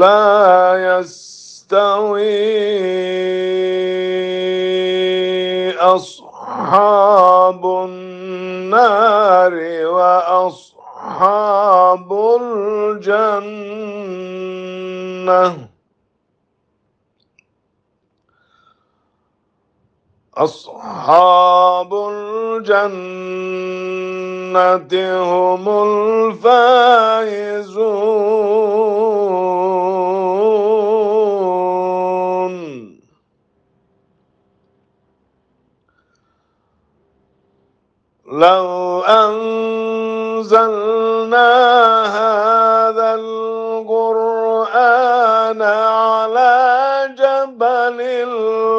لا يستوي أصحاب النار وأصحاب الجنة. أصحاب الجنة هم الفائزون. لو أنزلنا هذا القرآن على جبل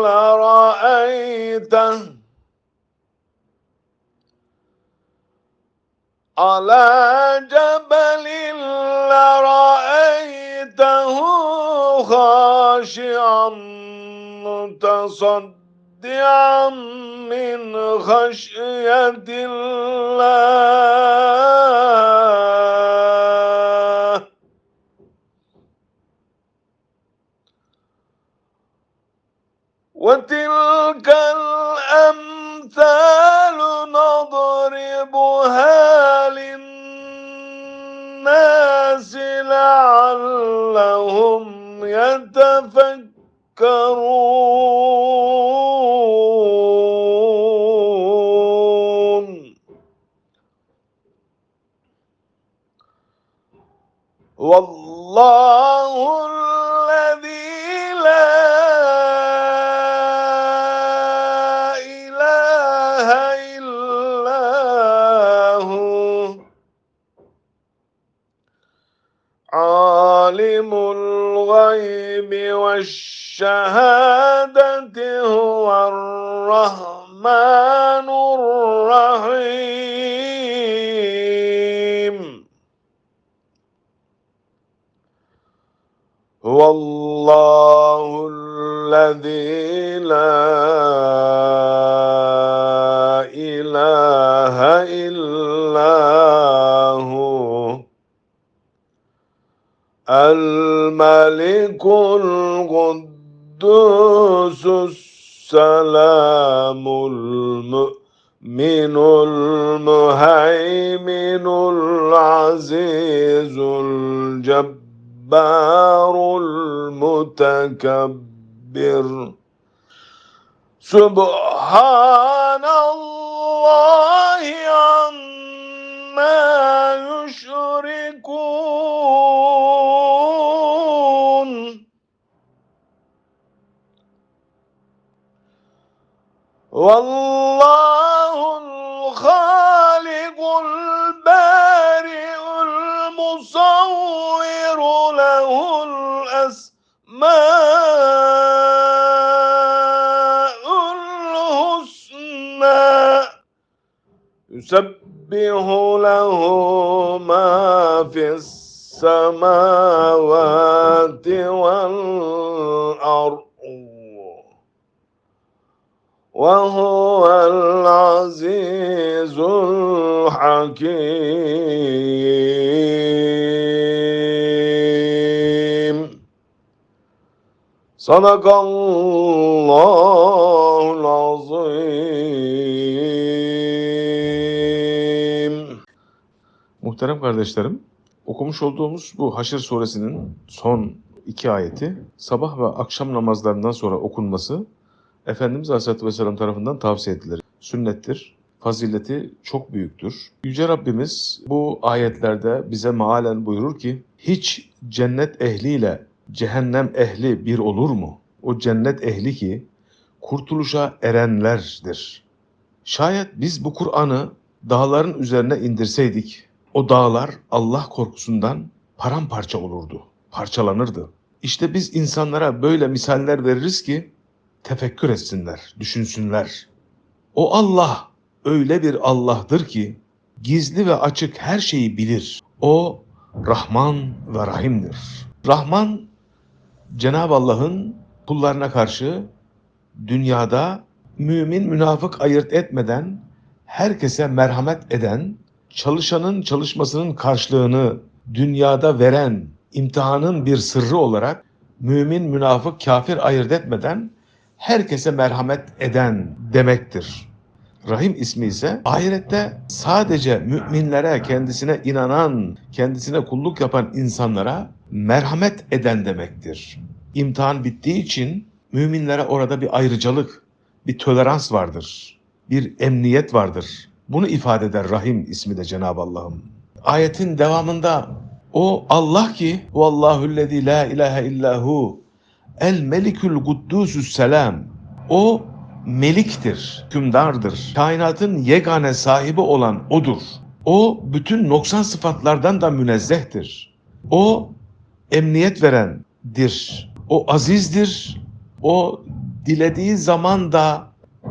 لرأيته على جبل لرأيته خاشعا متصدعا من خشية الله. وتلك القدوس السلام المؤمن المهيمن العزيز الجبار المتكبر سبحان الله والله الخالق البارئ المصور له الأسماء الحسنى. يسبح له ما في السماوات والأرض. وهو العزيز الحكيم صدق الله العظيم Muhterem kardeşlerim, okumuş olduğumuz bu Haşr suresinin son iki ayeti sabah ve akşam namazlarından sonra okunması Efendimiz Aleyhisselatü Vesselam tarafından tavsiye edilir. Sünnettir. Fazileti çok büyüktür. Yüce Rabbimiz bu ayetlerde bize mealen buyurur ki hiç cennet ehliyle cehennem ehli bir olur mu? O cennet ehli ki kurtuluşa erenlerdir. Şayet biz bu Kur'an'ı dağların üzerine indirseydik, o dağlar Allah korkusundan paramparça olurdu, parçalanırdı. İşte biz insanlara böyle misaller veririz ki tefekkür etsinler, düşünsünler. O Allah öyle bir Allah'tır ki gizli ve açık her şeyi bilir. O Rahman ve Rahim'dir. Rahman Cenab-ı Allah'ın kullarına karşı dünyada mümin münafık ayırt etmeden herkese merhamet eden, çalışanın çalışmasının karşılığını dünyada veren, imtihanın bir sırrı olarak mümin münafık kafir ayırt etmeden herkese merhamet eden demektir. Rahim ismi ise ahirette sadece müminlere, kendisine inanan, kendisine kulluk yapan insanlara merhamet eden demektir. İmtihan bittiği için müminlere orada bir ayrıcalık, bir tolerans vardır. Bir emniyet vardır. Bunu ifade eder Rahim ismi de Cenab-ı Allah'ım. Ayetin devamında o Allah ki Vallahu'llezî la ilahe illahu el melikül kuddusü's selam. O meliktir, hükümdardır. Kainatın yegane sahibi olan odur. O bütün noksan sıfatlardan da münezzehtir. O emniyet verendir. O azizdir. O dilediği zaman da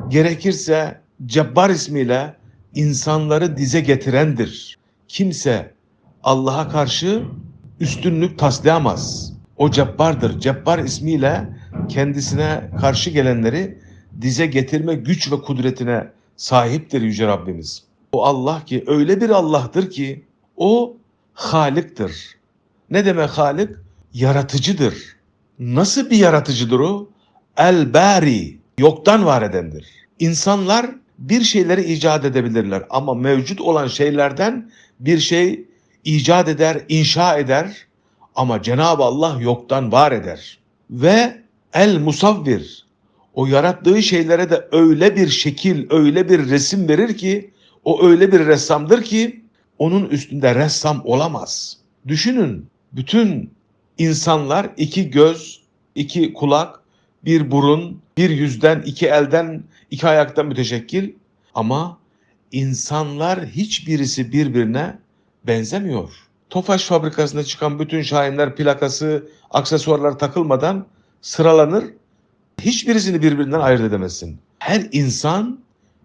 gerekirse Cebbar ismiyle insanları dize getirendir. Kimse Allah'a karşı üstünlük taslayamaz. O Cebbar'dır. Cebbar ismiyle kendisine karşı gelenleri dize getirme güç ve kudretine sahiptir Yüce Rabbimiz. O Allah ki öyle bir Allah'tır ki o Halik'tir. Ne demek Halik? Yaratıcıdır. Nasıl bir yaratıcıdır o? El-Bari, yoktan var edendir. İnsanlar bir şeyleri icat edebilirler ama mevcut olan şeylerden bir şey icat eder, inşa eder ama Cenab-ı Allah yoktan var eder. Ve el-Musavvir, o yarattığı şeylere de öyle bir şekil, öyle bir resim verir ki, o öyle bir ressamdır ki, onun üstünde ressam olamaz. Düşünün, bütün insanlar iki göz, iki kulak, bir burun, bir yüzden, iki elden, iki ayaktan müteşekkil. Ama insanlar hiçbirisi birbirine benzemiyor. Tofaş fabrikasında çıkan bütün şahinler plakası, aksesuarlar takılmadan sıralanır. Hiçbirisini birbirinden ayırt edemezsin. Her insan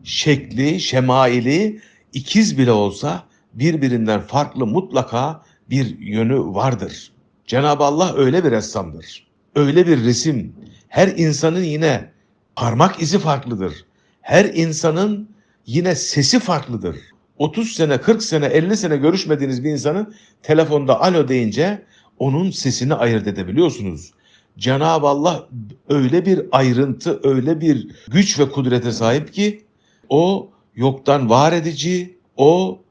şekli, şemaili, ikiz bile olsa birbirinden farklı mutlaka bir yönü vardır. Cenab-ı Allah öyle bir ressamdır. Öyle bir resim. Her insanın yine parmak izi farklıdır. Her insanın yine sesi farklıdır. 30 sene, 40 sene, 50 sene görüşmediğiniz bir insanın telefonda alo deyince onun sesini ayırt edebiliyorsunuz. Cenab-ı Allah öyle bir ayrıntı, öyle bir güç ve kudrete sahip ki o yoktan var edici, o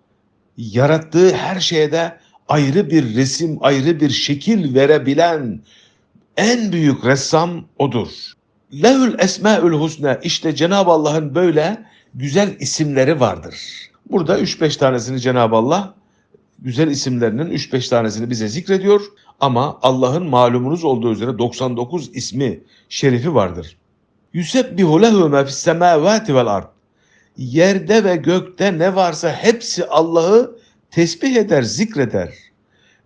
yarattığı her şeyde ayrı bir resim, ayrı bir şekil verebilen en büyük ressam odur. Lehül esmaül husna işte Cenab-ı Allah'ın böyle güzel isimleri vardır. Burada 3-5 tanesini Cenab-ı Allah güzel isimlerinin 3-5 tanesini bize zikrediyor ama Allah'ın malumunuz olduğu üzere 99 ismi şerifi vardır. Yusebbihu lehu ma fis semavati vel ard. Yerde ve gökte ne varsa hepsi Allah'ı tesbih eder, zikreder.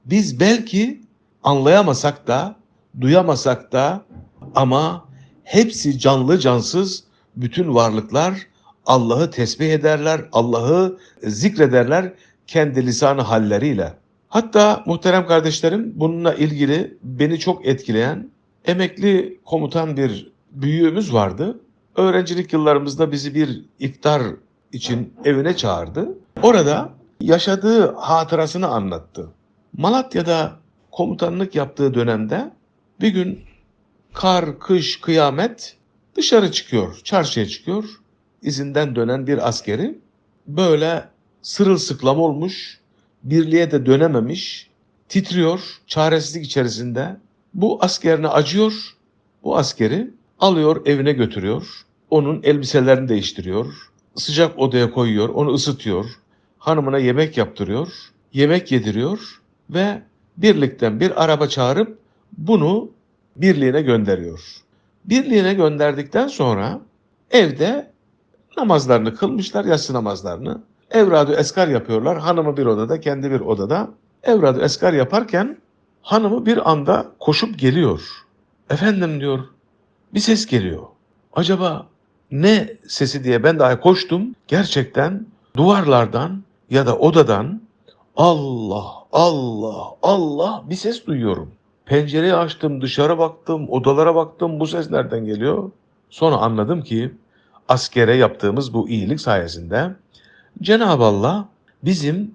Biz belki anlayamasak da, duyamasak da ama hepsi canlı cansız bütün varlıklar Allah'ı tesbih ederler, Allah'ı zikrederler kendi lisanı halleriyle. Hatta muhterem kardeşlerim bununla ilgili beni çok etkileyen emekli komutan bir büyüğümüz vardı. Öğrencilik yıllarımızda bizi bir iftar için evine çağırdı. Orada yaşadığı hatırasını anlattı. Malatya'da komutanlık yaptığı dönemde bir gün kar, kış, kıyamet dışarı çıkıyor, çarşıya çıkıyor. İzinden dönen bir askeri böyle sırılsıklam olmuş, birliğe de dönememiş, titriyor, çaresizlik içerisinde. Bu askerine acıyor, bu askeri alıyor evine götürüyor. Onun elbiselerini değiştiriyor, sıcak odaya koyuyor, onu ısıtıyor, hanımına yemek yaptırıyor, yemek yediriyor ve birlikten bir araba çağırıp bunu birliğine gönderiyor. Birliğine gönderdikten sonra evde namazlarını kılmışlar, yatsı namazlarını. Evradu eskar yapıyorlar. Hanımı bir odada, kendi bir odada. Evradu eskar yaparken Hanımı bir anda koşup geliyor. Efendim diyor bir ses geliyor. Acaba ne sesi diye ben daha koştum. Gerçekten duvarlardan ya da odadan Allah Allah Allah bir ses duyuyorum. Pencereyi açtım, dışarı baktım, odalara baktım. Bu ses nereden geliyor? Sonra anladım ki askere yaptığımız bu iyilik sayesinde Cenab-ı Allah bizim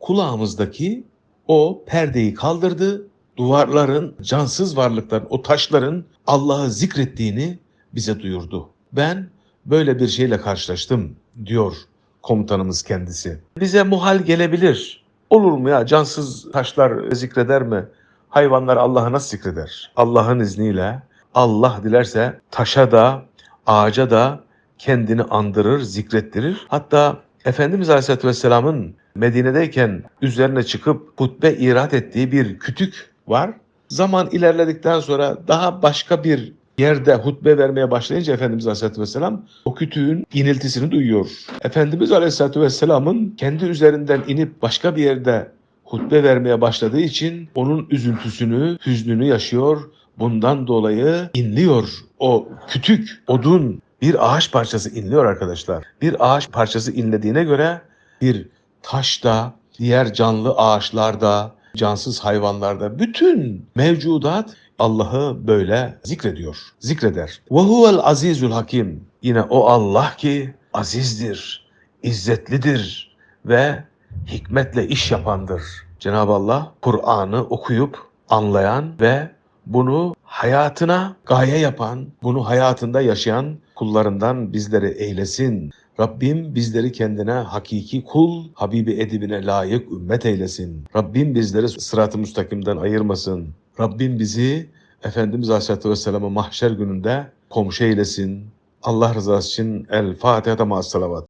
kulağımızdaki o perdeyi kaldırdı. Duvarların, cansız varlıkların, o taşların Allah'ı zikrettiğini bize duyurdu. Ben böyle bir şeyle karşılaştım diyor komutanımız kendisi. Bize muhal gelebilir. Olur mu ya cansız taşlar zikreder mi? Hayvanlar Allah'ı nasıl zikreder? Allah'ın izniyle Allah dilerse taşa da ağaca da kendini andırır, zikrettirir. Hatta Efendimiz Aleyhisselatü Vesselam'ın Medine'deyken üzerine çıkıp hutbe irat ettiği bir kütük var. Zaman ilerledikten sonra daha başka bir yerde hutbe vermeye başlayınca Efendimiz Aleyhisselatü Vesselam o kütüğün iniltisini duyuyor. Efendimiz Aleyhisselatü Vesselam'ın kendi üzerinden inip başka bir yerde hutbe vermeye başladığı için onun üzüntüsünü, hüznünü yaşıyor. Bundan dolayı inliyor o kütük, odun, bir ağaç parçası inliyor arkadaşlar. Bir ağaç parçası inlediğine göre bir taş da, diğer canlı ağaçlarda, cansız hayvanlarda bütün mevcudat Allah'ı böyle zikrediyor, zikreder. Ve huvel azizul hakim. Yine o Allah ki azizdir, izzetlidir ve hikmetle iş yapandır. Cenab-ı Allah Kur'an'ı okuyup anlayan ve bunu hayatına gaye yapan, bunu hayatında yaşayan kullarından bizleri eylesin. Rabbim bizleri kendine hakiki kul, Habibi edibine layık ümmet eylesin. Rabbim bizleri sırat-ı müstakimden ayırmasın. Rabbim bizi Efendimiz Aleyhisselatü Vesselam'a mahşer gününde komşu eylesin. Allah rızası için El Fatiha salavat.